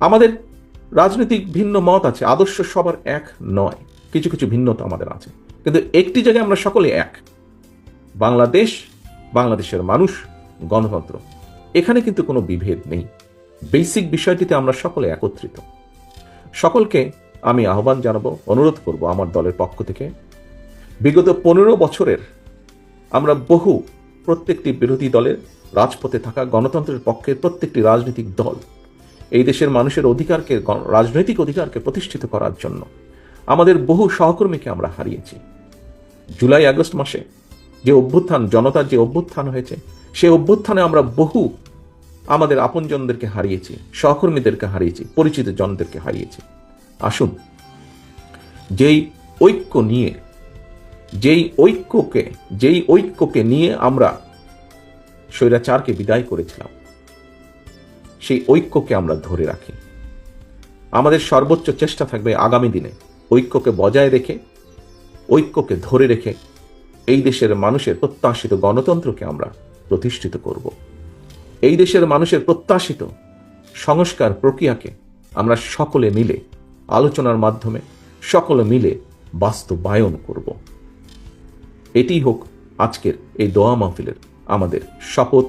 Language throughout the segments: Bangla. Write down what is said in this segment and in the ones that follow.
আমাদের রাজনৈতিক ভিন্ন মত আছে, আদর্শ সবার এক নয়। কিছু কিছু ভিন্নতা আমাদের আছে। কিন্তু একটি জায়গায় আমরা সকলে এক। বাংলাদেশ, বাংলাদেশের মানুষ, গণতন্ত্র। এখানে কিন্তু কোনো বিভেদ নেই। বেসিক বিষয়টিতে আমরা সকলে একত্রিত। সকলকে আমি আহ্বান জানাব, অনুরোধ করব আমার দলের পক্ষ থেকে, বিগত পনেরো বছরের আমরা বহু প্রত্যেকটি বিরোধী দলের রাজপথে থাকা গণতন্ত্রের পক্ষের প্রত্যেকটি রাজনৈতিক দল এই দেশের মানুষের অধিকারকে, রাজনৈতিক অধিকারকে প্রতিষ্ঠিত করার জন্য। আমাদের বহু সহকর্মীকে আমরা হারিয়েছি। জুলাই, আগস্ট মাসে যে অভ্যুত্থান, জনতার যে অভ্যুত্থান হয়েছে সেই অভ্যুত্থানে আমরা বহু আমাদের আপনজনদেরকে হারিয়েছি, সহকর্মীদেরকে হারিয়েছি, পরিচিত জনদেরকে হারিয়েছি। আসুন, যেই ঐক্য নিয়ে, যেই ঐক্যকে যেই ঐক্যকে নিয়ে আমরা স্বৈরাচারকে বিদায় করেছিলাম সেই ঐক্যকে আমরা ধরে রাখি। আমাদের সর্বোচ্চ চেষ্টা থাকবে আগামী দিনে ঐক্যকে বজায় রেখে, ঐক্যকে ধরে রেখে এই দেশের মানুষের প্রত্যাশিত গণতন্ত্রকে আমরা প্রতিষ্ঠিত করব। এই দেশের মানুষের প্রত্যাশিত সংস্কার প্রক্রিয়াকে আমরা সকলে মিলে আলোচনার মাধ্যমে সকলে মিলে বাস্তবায়ন করব। এটি হোক আজকের এই দোয়া মাহফিলের আমাদের শপথ,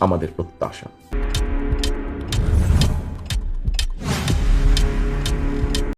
আমাদের প্রত্যাশা।